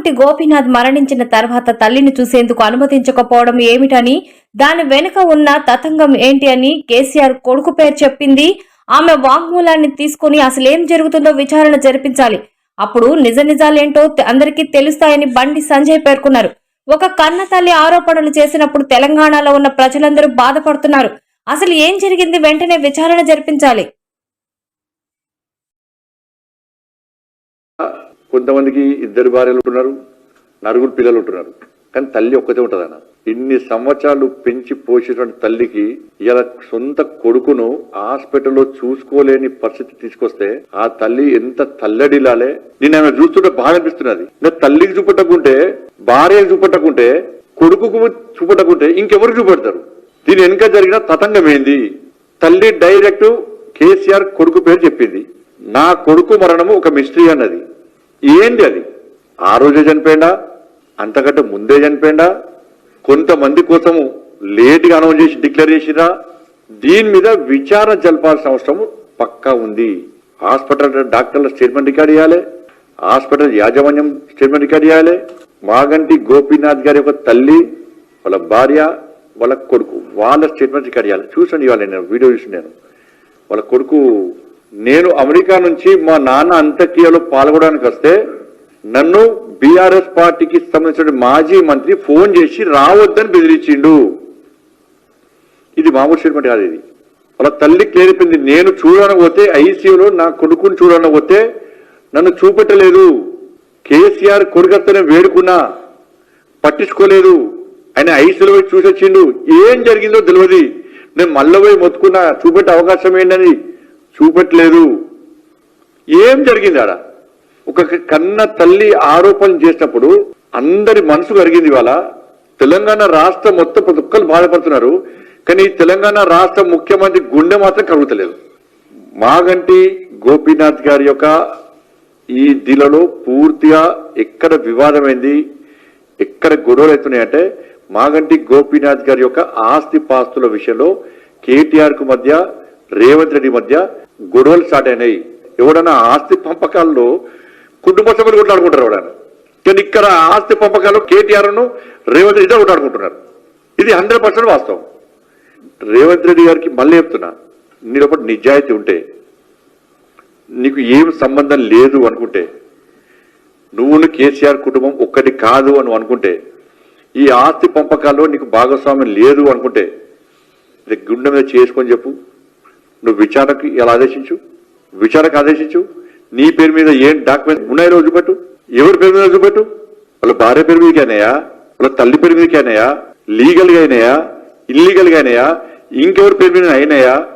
మాగంటి గోపీనాథ్ మరణించిన తర్వాత తల్లిని చూసేందుకు అనుమతించకపోవడం ఏమిటని దాని వెనుక ఉన్న తతంగం ఏంటి అని కేసీఆర్ కొడుకు పేరు చెప్పింది. ఆమె వాంగ్మూలాన్ని తీసుకుని అసలేం జరుగుతుందో విచారణ జరిపించాలి. అప్పుడు నిజ నిజాలేంటో అందరికీ తెలుస్తాయని బండి సంజయ్ పేర్కొన్నారు. ఒక కన్న తల్లి ఆరోపణలు చేసినప్పుడు తెలంగాణలో ఉన్న ప్రజలందరూ బాధపడుతున్నారు. అసలు ఏం జరిగింది? వెంటనే విచారణ జరిపించాలి. కొంతమందికి ఇద్దరు భార్యలు ఉంటున్నారు నలుగురు పిల్లలు ఉంటున్నారు. కానీ తల్లి ఒక్కతే ఉంటుందన్న ఇన్ని సంవత్సరాలు పెంచి పోసినటువంటి తల్లికి ఇలా సొంత కొడుకును హాస్పిటల్లో చూసుకోలేని పరిస్థితి తీసుకొస్తే ఆ తల్లి ఎంత తల్లడిలాలే. నేను ఆమె చూస్తుంటే బాగా అనిపిస్తున్నది. తల్లికి చూపెట్టకుంటే భార్యకి చూపెట్టకుంటే కొడుకుకు చూపెట్టకుంటే ఇంకెవరికి చూపెడతారు? దీని వెనుక జరిగిన తతంగం ఏంది? తల్లి డైరెక్ట్ కేసీఆర్ కొడుకు పేరు చెప్పింది. నా కొడుకు మరణము ఒక మిస్టరీ అన్నది. ఏంది అది? ఆ రోజే చనిపోయిందా అంతకంటే ముందే చనిపోయిందా కొంతమంది కోసము లేట్గా అనౌన్స్ చేసి డిక్లేర్ చేసిరా దీని మీద విచారణ జరపాల్సిన అవసరం పక్కా ఉంది. హాస్పిటల్ డాక్టర్ల స్టేట్మెంట్ రికార్డ్ చేయాలి. హాస్పిటల్ యాజమాన్యం స్టేట్మెంట్ రికార్డ్ చేయాలి. మాగంటి గోపీనాథ్ గారి యొక్క తల్లి వాళ్ళ భార్య వాళ్ళ కొడుకు వాళ్ళ స్టేట్మెంట్ రికార్డ్ చేయాలి. చూసండి ఇవాళ నేను వీడియో చూసి నేను. వాళ్ళ కొడుకు నేను అమెరికా నుంచి మా నాన్న అంత్యక్రియలో పాల్గొనడానికి వస్తే నన్ను బీఆర్ఎస్ పార్టీకి సంబంధించిన మాజీ మంత్రి ఫోన్ చేసి రావద్దని బెదిరించిండు. ఇది మామూలు స్టేట్మెంట్ కాదు ఇది. వాళ్ళ తల్లి క్లియరిపోయింది నేను చూడడానికి పోతే ఐసీయూలో నా కొడుకుని చూడడానికి పోతే నన్ను చూపెట్టలేదు. కేసీఆర్ కొడుకత్తనే వేడుకున్నా పట్టించుకోలేదు. ఆయన ఐసీలో పోయి చూసొచ్చిండు. ఏం జరిగిందో తెలియదు నేను మళ్ళీ పోయి మొత్తుకున్నా. చూపెట్టే అవకాశం ఏంటని చూపట్లేదు. ఏం జరిగింది ఆడ? ఒక కన్న తల్లి ఆరోపణ చేసినప్పుడు అందరి మనసు కరిగింది ఇవాళ. తెలంగాణ రాష్ట్రం మొత్తం ప్రతి ఒక్కరు బాధపడుతున్నారు. కానీ ఈ తెలంగాణ రాష్ట్ర ముఖ్యమంత్రి గుండె మాత్రం కరుగుతలేదు. మాగంటి గోపీనాథ్ గారి యొక్క ఈ దిలలో పూర్తిగా ఎక్కడ వివాదమైంది ఎక్కడ గొడవలు అవుతున్నాయంటే మాగంటి గోపీనాథ్ గారి యొక్క ఆస్తి పాస్తుల విషయంలో కేటీఆర్కు మధ్య రేవంత్ రెడ్డి మధ్య గొడవలు స్టార్ట్ అయినాయి. ఎవడన్నా ఆస్తి పంపకాల్లో కుటుంబ సభ్యులు కొట్లాడుకుంటారు ఎవడన్నా కానీ ఇక్కడ ఆస్తి పంపకాల్లో కేటీఆర్ను రేవంత్ రెడ్డి కొట్లాడుకుంటున్నారు. ఇది హండ్రెడ్ పర్సెంట్ వాస్తవం. రేవంత్ రెడ్డి గారికి మళ్ళీ చెప్తున్నా నీ లోపల నిజాయితీ ఉంటే నీకు ఏం సంబంధం లేదు అనుకుంటే నువ్వు కేసీఆర్ కుటుంబం ఒక్కటి కాదు అని అనుకుంటే ఈ ఆస్తి పంపకాల్లో నీకు భాగస్వామ్యం లేదు అనుకుంటే గుండె మీద చేసుకొని చెప్పు. నువ్వు విచారకు ఎలా ఆదేశించు? విచారణకు ఆదేశించు. నీ పేరు మీద ఏం డాక్యుమెంట్ ఉన్నాయో రోజుపట్టు ఎవరి పేరు మీద రోజుపట్టు వాళ్ళ భార్య పేరు మీదకి అయినాయా? వాళ్ళ తల్లి పేరు మీదకి అయినాయా? లీగల్గా అయినాయా? ఇల్లీగల్గా అయినాయా? ఇంకెవరి పేరు మీద అయినాయా?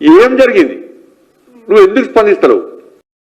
ఏం జరిగింది? నువ్వు ఎందుకు స్పందిస్తలేవు?